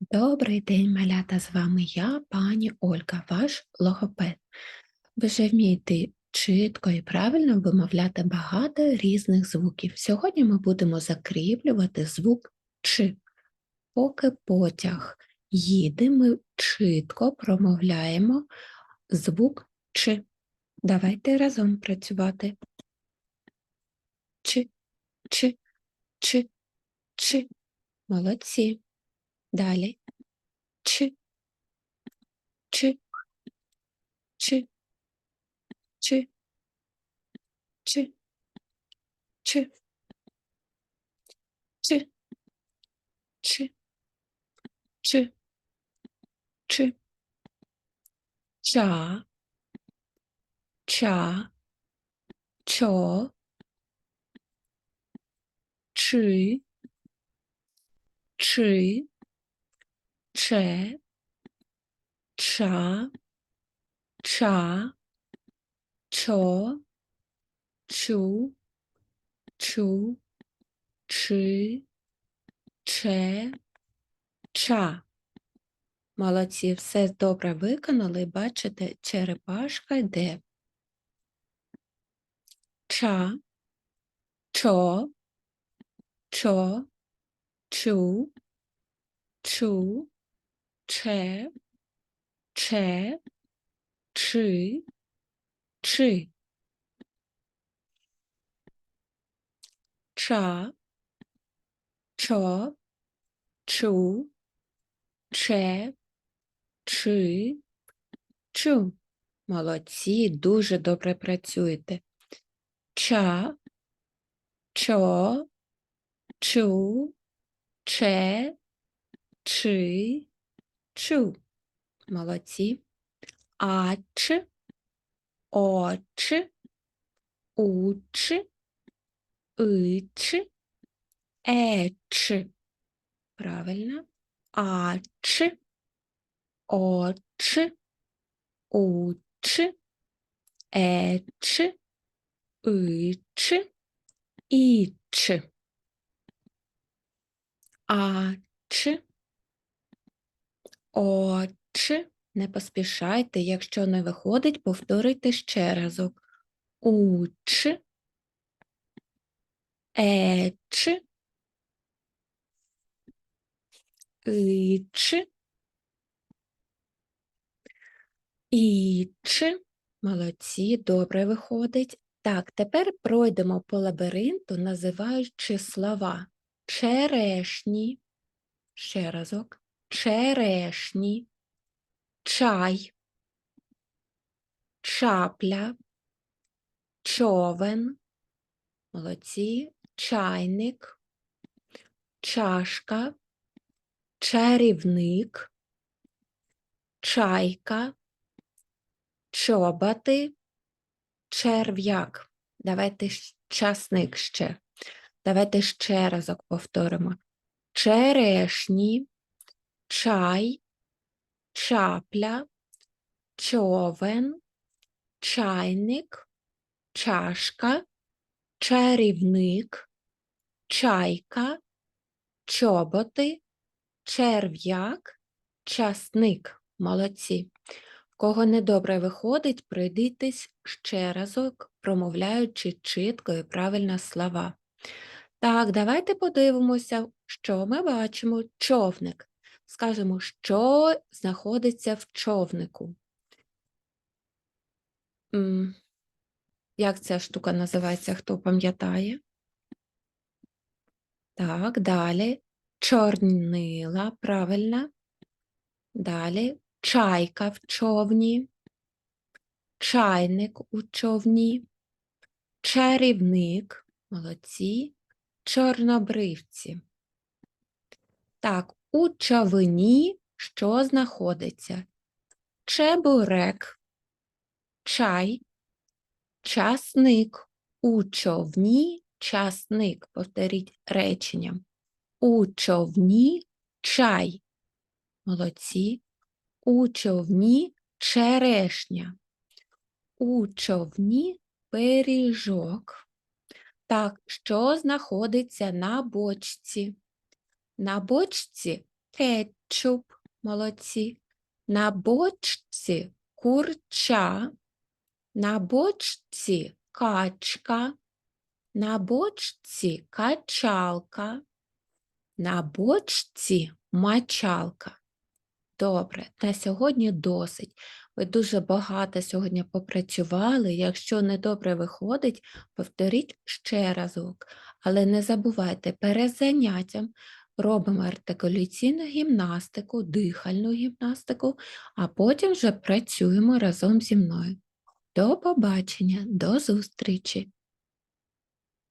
Добрий день, малята! З вами я, пані Ольга, ваш логопед. Ви вже вмієте чітко і правильно вимовляти багато різних звуків. Сьогодні ми будемо закріплювати звук Ч. Поки потяг їде, ми чітко промовляємо звук Ч. Давайте разом працювати. Ч, Ч, Ч, Ч. Молодці. Далі. Ч. Ч. Ч. Ч. Ч. Ч. Ч. Ч. Ч. Ч. Ча. Ча. Чо. Чи. Чи. Че. Ча. Ча. Чо. Чу. Чу. Чи. Че. Ча. Молодці, все добре виконали. Бачите, черепашка йде. Ча. Чо. Чо. Чу. Чу. Че. Че. Чи. Чи. Ча. Чо. Чу. Че. Чи. Чу. Молодці, дуже добре працюєте. Ча. Чо. Чу. Че. Чи. Чу. Молодці. Ач. Оч. Уч. Ич. Еч. Правильно. Ач. Оч. Уч. Еч. Ич. Іч. Ач. Оч. Не поспішайте, якщо не виходить, повторюйте ще разок. Уч. Еч. Іч. Іч. Молодці, добре виходить. Так, тепер пройдемо по лабіринту, називаючи слова черешні. Ще разок. Черешні. Чай. Чапля. Човен. Молодці. Чайник. Чашка. Чарівник. Чайка. Чоботи. Черв'як. Давайте часник ще. Давайте ще разок повторимо. Черешні, чай, чапля, човен, чайник, чашка, чарівник, чайка, чоботи, черв'як, часник. Молодці. Кого недобре виходить, пройдітесь ще разок, промовляючи чітко і правильно слова. Так, давайте подивимося, що ми бачимо. Човник. Скажемо, що знаходиться в човнику. Як ця штука називається, хто пам'ятає? Так, далі. Чорнила, правильно. Далі. Чайка в човні. Чайник у човні. Чарівник. Молодці. Чорнобривці. Так, у човні що знаходиться? Чебурек, чай, часник. У човні часник. Повторіть реченням. У човні чай. Молодці. У човні черешня. У човні пиріжок. Так, що знаходиться на бочці? На бочці кетчуп. Молодці. На бочці курча. На бочці качка. На бочці качалка. На бочці мачалка. Добре, на сьогодні досить. Ви дуже багато сьогодні попрацювали. Якщо не добре виходить, повторіть ще разок. Але не забувайте, перед заняттям робимо артикуляційну гімнастику, дихальну гімнастику, а потім вже працюємо разом зі мною. До побачення, до зустрічі!